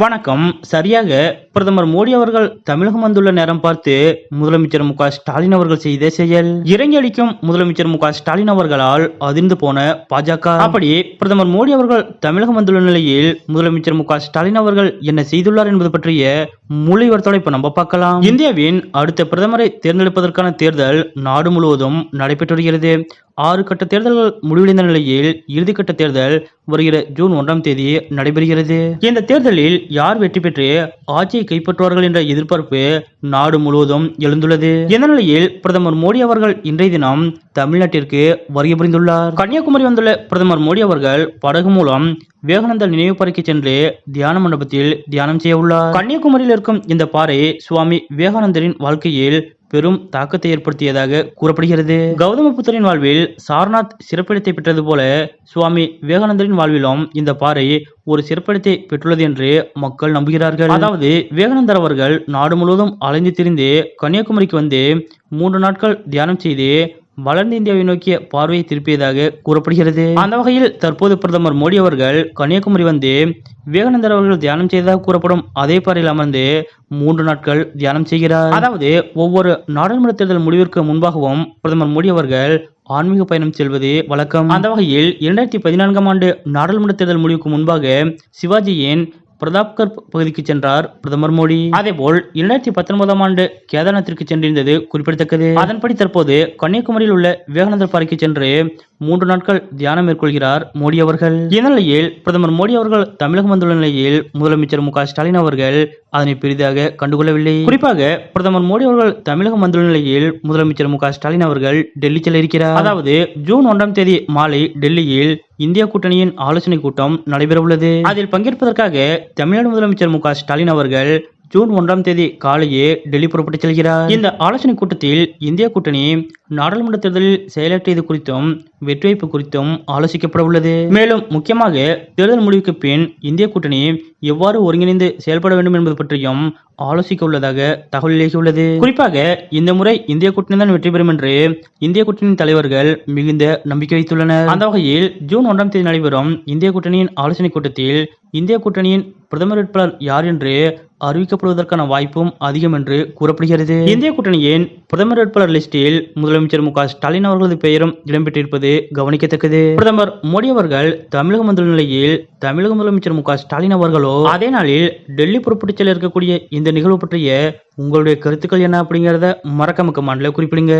வணக்கம். சரியாக பிரதமர் மோடி அவர்கள் தமிழகம் வந்துள்ள நேரம் பார்த்து முதலமைச்சர் மு ஸ்டாலின் அவர்கள் செய்த செயல். இறங்கி அளிக்கும் முதலமைச்சர் மு ஸ்டாலின் அவர்களால் அதிர்ந்து போன பாஜக. அப்படி பிரதமர் மோடி அவர்கள் தமிழகம் வந்துள்ள நிலையில் முதலமைச்சர் மு ஸ்டாலின் அவர்கள் என்ன செய்துள்ளார் என்பது பற்றிய முழு விவரத்தோட இப்ப நம்ம பார்க்கலாம். இந்தியாவின் அடுத்த பிரதமரை தேர்ந்தெடுப்பதற்கான தேர்தல் நாடு முழுவதும் நடைபெற்று வருகிறது. ஆறு கட்ட தேர்தல்கள் முடிவடைந்த நிலையில் இறுதிக்கட்ட தேர்தல் வருகிற ஜூன் ஒன்றாம் தேதி நடைபெறுகிறது. இந்த தேர்தலில் யார் வெற்றி பெற்று ஆட்சியை கைப்பற்றுவார்கள் என்ற எதிர்பார்ப்பு நாடு முழுவதும் எழுந்துள்ளது. இந்த நிலையில் பிரதமர் மோடி அவர்கள் இன்றைய தினம் தமிழ்நாட்டிற்கு வருகை புரிந்துள்ளார். கன்னியாகுமரி வந்துள்ள பிரதமர் மோடி அவர்கள் படகு மூலம் விவேகானந்தர் நினைவு பாறைக்கு சென்று தியான மண்டபத்தில் தியானம் செய்ய உள்ளார். கன்னியாகுமரியில் இருக்கும் இந்த பாறை சுவாமி விவேகானந்தரின் வாழ்க்கையில் பெரும் தாக்கத்தை ஏற்படுத்தியதாக கூறப்படுகிறது. கௌதம புத்தரின் வாழ்வில் சாரநாத் சிறப்பிடத்தை பெற்றது போல சுவாமி விவேகானந்தரின் வாழ்விலும் இந்த பாறை ஒரு சிறப்பிடத்தை பெற்றுள்ளது என்று மக்கள் நம்புகிறார்கள். அதாவது விவேகானந்தர் அவர்கள் நாடு முழுவதும் அலைந்து திரிந்து கன்னியாகுமரிக்கு வந்து மூன்று நாட்கள் தியானம் செய்து வளர்ந்த இந்தியாவை நோக்கிய பார்வையை திருப்பியதாக கூறப்படுகிறது. அந்த வகையில் தற்போது பிரதமர் மோடி அவர்கள் கன்னியாகுமரி வந்து விவேகானந்தர் அவர்கள் தியானம் செய்ததாக கூறப்படும் அதே பாறையில் அமர்ந்து மூன்று நாட்கள் தியானம் செய்கிறார். அதாவது ஒவ்வொரு நாடாளுமன்ற தேர்தல் முடிவிற்கு முன்பாகவும் பிரதமர் மோடி அவர்கள் ஆன்மீக பயணம் செல்வது வழக்கம். அந்த வகையில் இரண்டாயிரத்தி பதினான்காம் ஆண்டு நாடாளுமன்ற தேர்தல் முடிவுக்கு முன்பாக சிவாஜியின் பிரதாப்கர் பகுதிக்கு சென்றார் பிரதமர் மோடி. அதேபோல் இரண்டாயிரத்தி பத்தொன்பதாம் ஆண்டு கேதார்நாத்திற்கு சென்றிருந்தது குறிப்பிடத்தக்கது. அதன்படி தற்போது கன்னியாகுமரியில் உள்ள விவேகானந்தர் பாறைக்கு சென்று மூன்று நாட்கள் தியானம் மேற்கொள்கிறார் மோடி அவர்கள். இந்நிலையில் பிரதமர் மோடி அவர்கள் தமிழகம் வந்துள்ள நிலையில் முதலமைச்சர் மு ஸ்டாலின் அவர்கள் அதனை பெரிதாக கண்டுகொள்ளவில்லை. குறிப்பாக பிரதமர் மோடி அவர்கள் தமிழகம் வந்துள்ள நிலையில் முதலமைச்சர் மு ஸ்டாலின் அவர்கள் டெல்லி செல்ல இருக்கிறார். அதாவது ஜூன் ஒன்றாம் தேதி மாலை டெல்லியில் இந்திய கூட்டணியின் ஆலோசனை கூட்டம் நடைபெறவுள்ளது. அதில் பங்கேற்பதற்காக தமிழ்நாடு முதலமைச்சர் மு ஸ்டாலின் அவர்கள் ஜூன் ஒன்றாம் தேதி காலையே டெல்லி புறப்பட்டு செல்கிறார். இந்த ஆலோசனை கூட்டத்தில் இந்திய கூட்டணி நாடாளுமன்ற தேர்தலில் செயலாற்றியது குறித்தும் வெற்றிவைப்பு குறித்தும் ஆலோசிக்கப்பட உள்ளது மேலும் முக்கியமாக தேர்தல் முடிவுக்கு பின் இந்திய கூட்டணி எவ்வாறு ஒருங்கிணைந்து செயல்பட வேண்டும் என்பது பற்றியும் ஆலோசிக்க உள்ளதாக தகவல் வெளியாகியுள்ளது. குறிப்பாக இந்த முறை இந்திய கூட்டணி தான் வெற்றி பெறும் என்று இந்திய கூட்டணியின் தலைவர்கள் மிகுந்த நம்பிக்கை வைத்துள்ளனர். அந்த வகையில் ஜூன் ஒன்றாம் தேதி நடைபெறும் இந்திய கூட்டணியின் ஆலோசனை கூட்டத்தில் இந்திய கூட்டணியின் பிரதமர் வேட்பாளர் யார் என்று அறிவிக்கப்படுவதற்கான வாய்ப்பும் அதிகம் என்று கூறப்படுகிறது. இந்திய கூட்டணியின் பிரதமர் வேட்பாளர் லிஸ்டில் முதலமைச்சர் மு க ஸ்டாலின் அவர்களது பெயரும் இடம்பெற்றிருப்பது கவனிக்கத்தக்கது. பிரதமர் மோடி அவர்கள் தமிழகம் வந்துள்ள நிலையில் தமிழக முதலமைச்சர் மு க ஸ்டாலின் அவர்களோ அதே நாளில் டெல்லி புறப்பட்டு செல்ல இருக்கக்கூடிய இந்த நிகழ்வு பற்றிய உங்களுடைய கருத்துக்கள் என்ன அப்படிங்கறத மறக்காம கமாண்ட்ல குறிப்பிடுங்க.